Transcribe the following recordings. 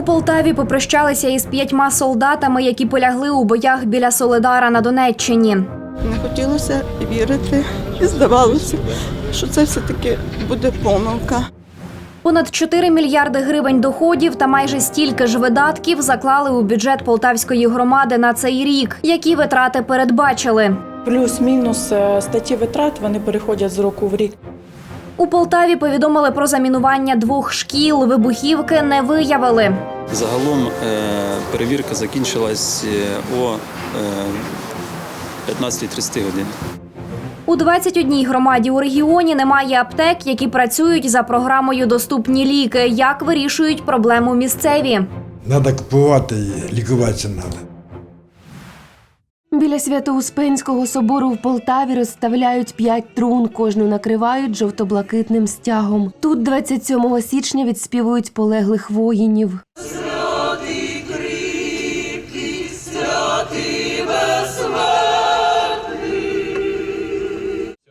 У Полтаві попрощалися із п'ятьма солдатами, які полягли у боях біля Соледара на Донеччині. Не хотілося вірити, і здавалося, що це все-таки буде помилка. Понад 4 мільярди гривень доходів та майже стільки ж видатків заклали у бюджет полтавської громади на цей рік. Які витрати передбачили? Плюс-мінус е, статті витрат вони переходять з року в рік. У Полтаві повідомили про замінування двох шкіл. Вибухівки не виявили. Загалом е, перевірка закінчилась е, о е, 15.30 годині. У 21 громаді у регіоні немає аптек, які працюють за програмою Доступні ліки. Як вирішують проблему місцеві? Надо купувати її, лікуватися треба. Біля Свято-Успенського собору в Полтаві розставляють п'ять трун, кожну накривають жовто-блакитним стягом. Тут 27 січня відспівують полеглих воїнів.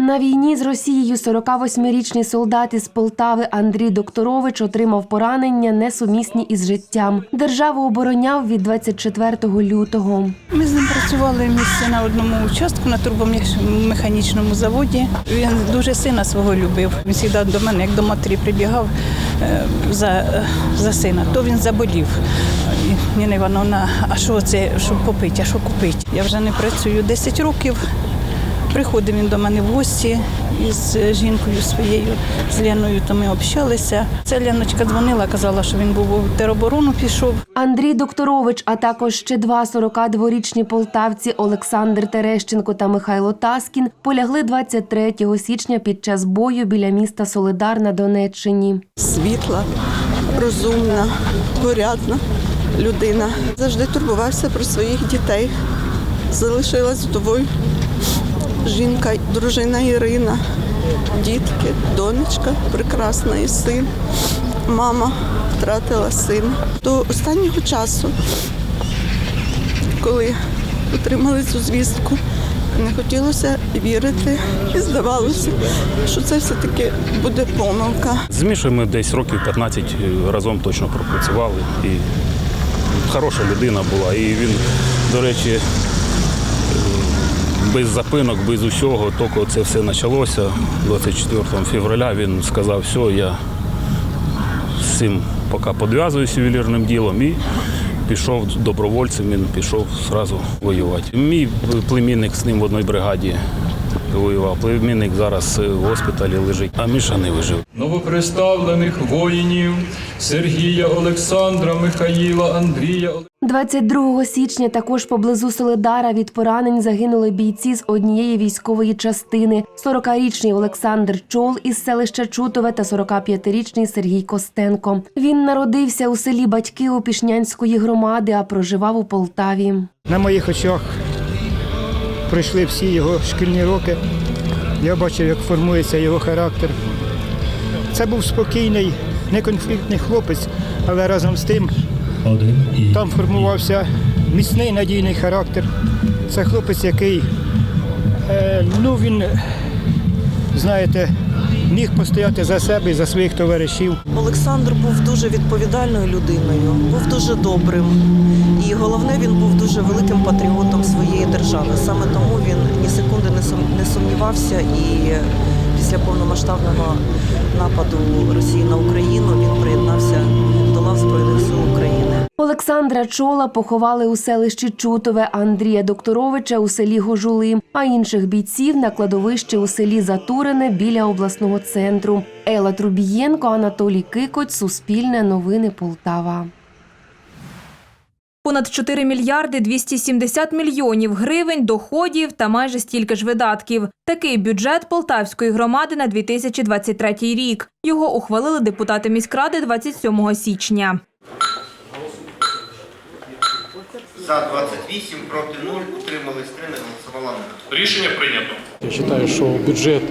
На війні з Росією 48-річний солдат із Полтави Андрій Докторович отримав поранення, несумісні із життям. Державу обороняв від 24 лютого. Ми з ним працювали в місті на одному участку на турбомеханічному заводі. Він дуже сина свого любив. Він завжди до мене, як до матері, прибігав е, за, за сина. То він заболів. Ніна Івановна, а що це, що попити, а що купити? Я вже не працюю 10 років. Приходив він до мене в гості із жінкою своєю, з Леною, то ми общалися. Ця Леночка дзвонила, казала, що він був у тероборону пішов. Андрій Докторович, а також ще два 42-річні полтавці Олександр Терещенко та Михайло Таскін полягли 23 січня під час бою біля міста Солидар на Донеччині. світла, розумна, порядна людина. Завжди турбувався про своїх дітей. Залишилась вдовою жінка, дружина Ірина, дітки, донечка прекрасна і син. Мама втратила сина. До останнього часу, коли отримали цю звістку, не хотілося вірити і здавалося, що це все-таки буде помилка. З Мішою ми десь років 15 разом точно пропрацювали. І хороша людина була. І він, до речі, е, без запинок, без усього, тільки це все почалося. 24 февраля він сказав, все, я з цим поки подв'язуюся ювелірним ділом і пішов добровольцем, він пішов одразу воювати. Мій племінник з ним в одній бригаді воював. Племінник зараз в госпіталі лежить, а Міша не вижив. новоприставлених воїнів Сергія, Олександра, Михаїла, Андрія. 22 січня також поблизу Солидара від поранень загинули бійці з однієї військової частини: 40-річний Олександр Чол із селища Чутове та 45-річний Сергій Костенко. Він народився у селі Батьки Опішнянської громади, а проживав у Полтаві. На моїх очах пройшли всі його шкільні роки. Я бачив, як формується його характер. Це був спокійний, неконфліктний хлопець, але разом з тим там формувався міцний надійний характер. Це хлопець, який, е, ну він, знаєте, міг постояти за себе і за своїх товаришів. Олександр був дуже відповідальною людиною, був дуже добрим. І головне, він був дуже великим патріотом своєї держави. Саме тому він ні секунди не сум- не сумнівався і після повномасштабного нападу Росії на Україну він приєднався до лав Збройних сил України. Олександра Чола поховали у селищі Чутове, Андрія Докторовича у селі Гожули, а інших бійців на кладовище у селі Затурене біля обласного центру. Ела Трубієнко, Анатолій Кикоць, Суспільне новини Полтава. Понад 4 мільярди 270 мільйонів гривень доходів та майже стільки ж видатків. Такий бюджет Полтавської громади на 2023 рік. Його ухвалили депутати міськради 27 січня. За 28, проти 0, утримались 3, не голосувала 0. Рішення прийнято. Я считаю, что бюджет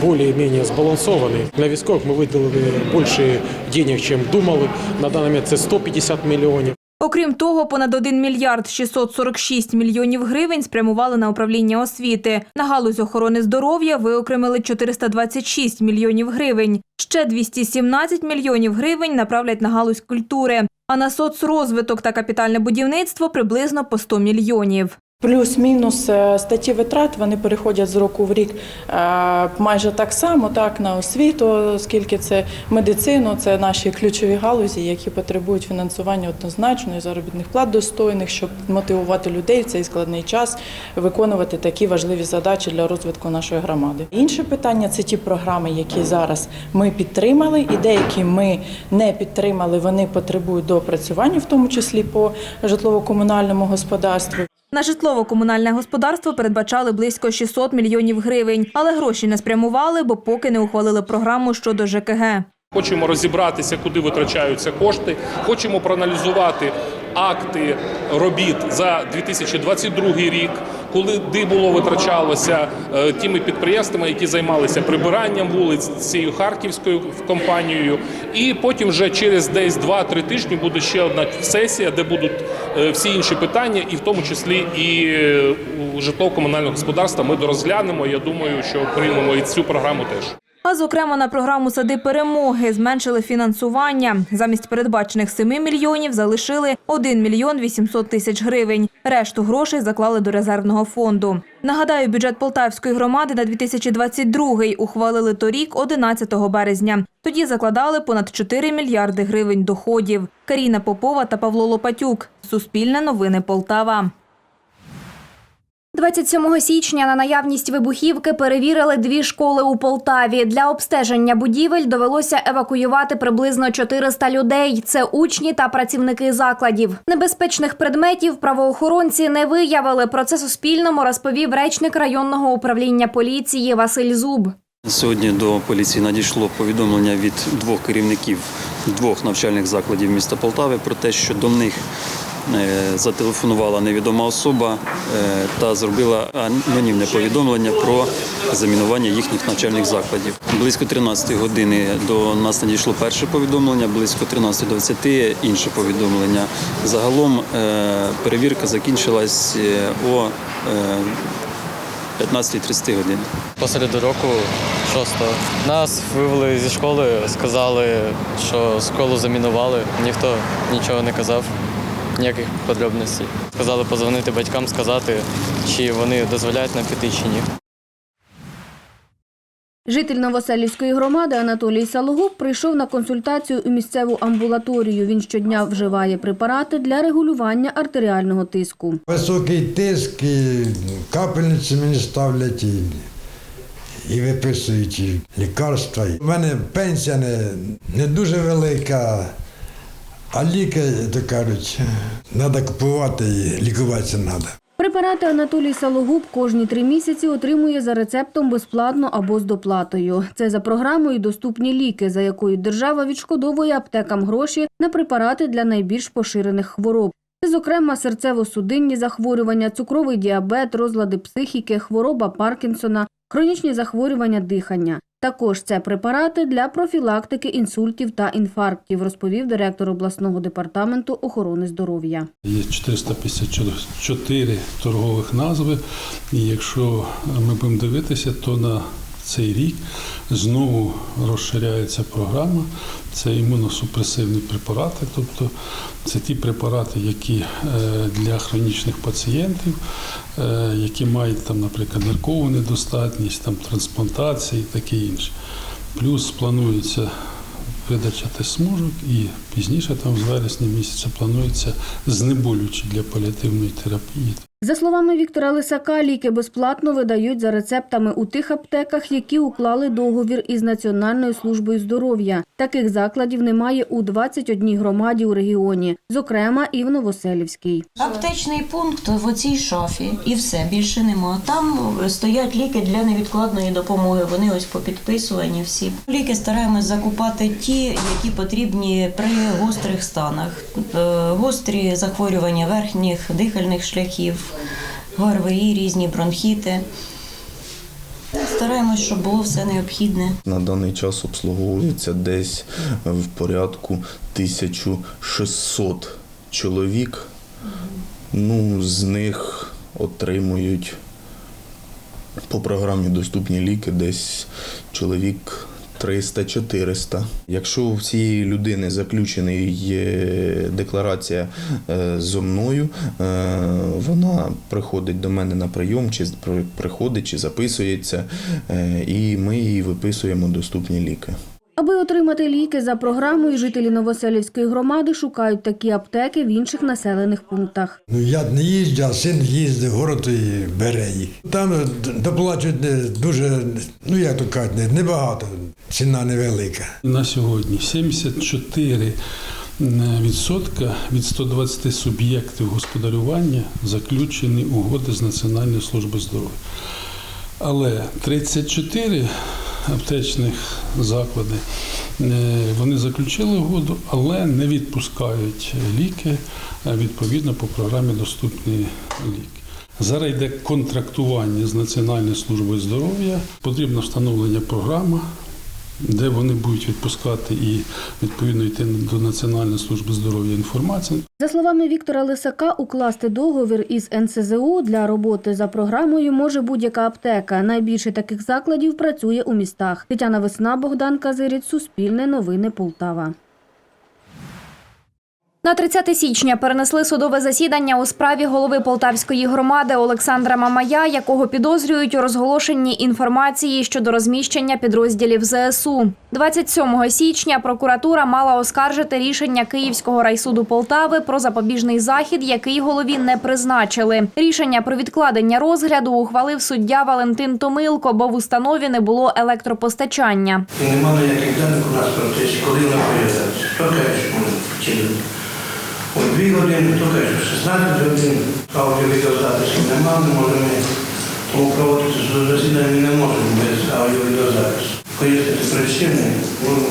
более-менее сбалансованный. На військових ми виділили більше денег, чем думали. На даний момент це 150 мільйонів. Окрім того, понад 1 мільярд 646 мільйонів гривень спрямували на управління освіти. На галузь охорони здоров'я виокремили 426 мільйонів гривень. Ще 217 мільйонів гривень направлять на галузь культури, а на соцрозвиток та капітальне будівництво приблизно по 100 мільйонів. Плюс-мінус е, статті витрат вони переходять з року в рік е, майже так само, так на освіту, оскільки це медицину, це наші ключові галузі, які потребують фінансування однозначно і заробітних плат достойних, щоб мотивувати людей в цей складний час виконувати такі важливі задачі для розвитку нашої громади. Інше питання це ті програми, які зараз ми підтримали, і деякі ми не підтримали. Вони потребують доопрацювання, в тому числі по житлово-комунальному господарству. На житлово-комунальне господарство передбачали близько 600 мільйонів гривень, але гроші не спрямували, бо поки не ухвалили програму щодо ЖКГ. Хочемо розібратися, куди витрачаються кошти. Хочемо проаналізувати акти робіт за 2022 рік, коли було витрачалося е, тими підприємствами, які займалися прибиранням вулиць цією харківською компанією. І потім вже через десь 2-3 тижні буде ще одна сесія, де будуть всі інші питання, і в тому числі і житлово комунального господарства ми дорозглянемо. Я думаю, що приймемо і цю програму теж. А зокрема на програму Сади перемоги зменшили фінансування. Замість передбачених 7 мільйонів залишили 1 мільйон 800 тисяч гривень. Решту грошей заклали до резервного фонду. Нагадаю, бюджет Полтавської громади на 2022-й ухвалили торік, 11 березня. Тоді закладали понад 4 мільярди гривень доходів. Каріна Попова та Павло Лопатюк. Суспільне новини Полтава. 27 січня на наявність вибухівки перевірили дві школи у Полтаві. Для обстеження будівель довелося евакуювати приблизно 400 людей. Це учні та працівники закладів. Небезпечних предметів правоохоронці не виявили. Про це Суспільному розповів речник районного управління поліції Василь Зуб. Сьогодні до поліції надійшло повідомлення від двох керівників двох навчальних закладів міста Полтави про те, що до них зателефонувала невідома особа е, та зробила анонімне повідомлення про замінування їхніх навчальних закладів. Близько 13 години до нас надійшло перше повідомлення, близько 13.20 інше повідомлення. Загалом е, перевірка закінчилась е, о е, 15.30 годині. Посеред року шостого. Нас вивели зі школи, сказали, що школу замінували. Ніхто нічого не казав, ніяких подробностей. Сказали позвонити батькам, сказати, чи вони дозволяють нам піти чи ні. Житель Новоселівської громади Анатолій Салогуб прийшов на консультацію у місцеву амбулаторію. Він щодня вживає препарати для регулювання артеріального тиску. Високий тиск, і капельниці мені ставлять і, і виписують і лікарства. У мене пенсія не, не дуже велика, а ліки, то кажуть, треба купувати і лікуватися треба. Препарати Анатолій Салогуб кожні три місяці отримує за рецептом безплатно або з доплатою. Це за програмою доступні ліки, за якою держава відшкодовує аптекам гроші на препарати для найбільш поширених хвороб. Це, зокрема, серцево-судинні захворювання, цукровий діабет, розлади психіки, хвороба Паркінсона, хронічні захворювання дихання. Також це препарати для профілактики інсультів та інфарктів, розповів директор обласного департаменту охорони здоров'я. Є 454 торгових назви, і якщо ми будемо дивитися, то на цей рік знову розширяється програма. Це імуносупресивні препарати, тобто це ті препарати, які е, для хронічних пацієнтів, е, які мають там, наприклад, ниркову недостатність, там трансплантації і таке інше. Плюс планується видача тест-смужок і пізніше, там з вересня місяця, планується знеболюючі для паліативної терапії. За словами Віктора Лисака, ліки безплатно видають за рецептами у тих аптеках, які уклали договір із Національною службою здоров'я. Таких закладів немає у 21 громаді у регіоні, зокрема і в Новоселівській. Аптечний пункт в оцій шафі і все більше нема. Там стоять ліки для невідкладної допомоги. Вони ось попідписувані всі. Ліки стараємось закупати ті, які потрібні при гострих станах. Е, Гострі захворювання верхніх дихальних шляхів, ГРВІ, різні бронхіти. Стараємось, щоб було все необхідне. На даний час обслуговується десь в порядку 1600 чоловік. Ну, з них отримують по програмі доступні ліки десь чоловік 300-400. Якщо у цієї людини заключена є декларація е, зо мною, е, вона приходить до мене на прийом, чи приходить, чи записується, е, і ми їй виписуємо доступні ліки. Аби отримати ліки за програмою, жителі Новоселівської громади шукають такі аптеки в інших населених пунктах. Ну я не їжджу, а син їздить в город і бере їх. Там е, доплачують дуже, ну як то кажуть, небагато, ціна невелика. На сьогодні 74 відсотка від 120 суб'єктів господарювання заключені угоди з Національної служби здоров'я. Але 34 аптечних заклади е, вони заключили угоду, але не відпускають ліки відповідно по програмі Доступні ліки. Зараз йде контрактування з Національною службою здоров'я. Потрібно встановлення програми, де вони будуть відпускати і відповідно йти до Національної служби здоров'я інформації. За словами Віктора Лисака, укласти договір із НСЗУ для роботи за програмою може будь-яка аптека. Найбільше таких закладів працює у містах. Тетяна Весна, Богдан Казиріць, Суспільне новини Полтава. На 30 січня перенесли судове засідання у справі голови Полтавської громади Олександра Мамая, якого підозрюють у розголошенні інформації щодо розміщення підрозділів ЗСУ. 27 січня прокуратура мала оскаржити рішення Київського райсуду Полтави про запобіжний захід, який голові не призначили. Рішення про відкладення розгляду ухвалив суддя Валентин Томилко, бо в установі не було електропостачання. І нема ніяких даних у нас про те, коли вона появляється. Хто каже, що? У дві години, то теж що 16 годин аудіо-відеозапису нема, не можемо. Тому проводити засідання ми не можемо без аудіовідеозапису. Поїхати причини,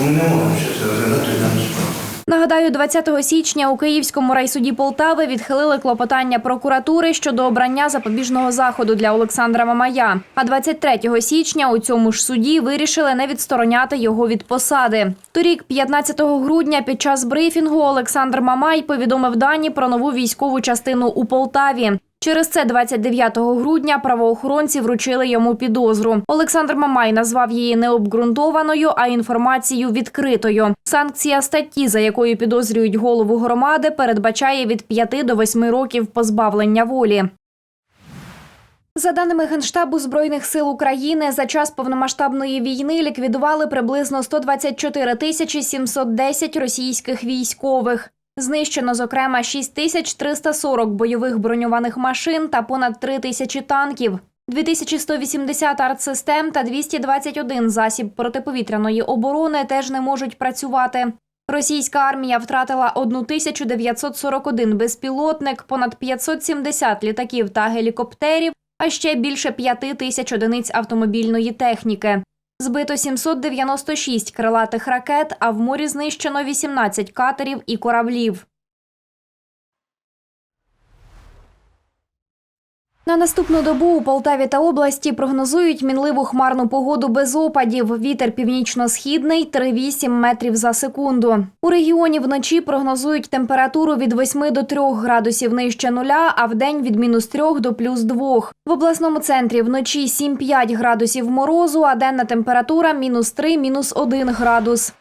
ми не можемо ще це розглядати на справу. Нагадаю, 20 січня у Київському райсуді Полтави відхилили клопотання прокуратури щодо обрання запобіжного заходу для Олександра Мамая. А 23 січня у цьому ж суді вирішили не відстороняти його від посади. Торік, 15 грудня, під час брифінгу Олександр Мамай повідомив дані про нову військову частину у Полтаві. Через це 29 грудня правоохоронці вручили йому підозру. Олександр Мамай назвав її необґрунтованою, а інформацію відкритою. Санкція статті, за якою підозрюють голову громади, передбачає від 5 до 8 років позбавлення волі. За даними Генштабу Збройних сил України, за час повномасштабної війни ліквідували приблизно 124 тисячі 710 російських військових. Знищено, зокрема, 6340 бойових броньованих машин та понад 3 тисячі танків. 2180 артсистем та 221 засіб протиповітряної оборони теж не можуть працювати. Російська армія втратила 1941 безпілотник, понад 570 літаків та гелікоптерів, а ще більше 5 тисяч одиниць автомобільної техніки. Збито 796 крилатих ракет, а в морі знищено 18 катерів і кораблів. На наступну добу у Полтаві та області прогнозують мінливу хмарну погоду без опадів. Вітер північно-східний 3,8 метрів за секунду. У регіоні вночі прогнозують температуру від 8 до 3 градусів нижче нуля, а вдень від мінус 3 до плюс 2. В обласному центрі вночі 7-5 градусів морозу, а денна температура мінус 3, мінус 1 градус.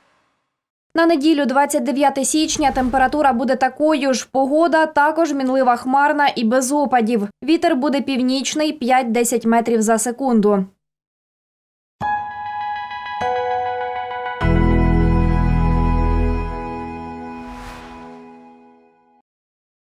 На неділю, 29 січня, температура буде такою ж. Погода також мінлива хмарна і без опадів. Вітер буде північний 5-10 метрів за секунду.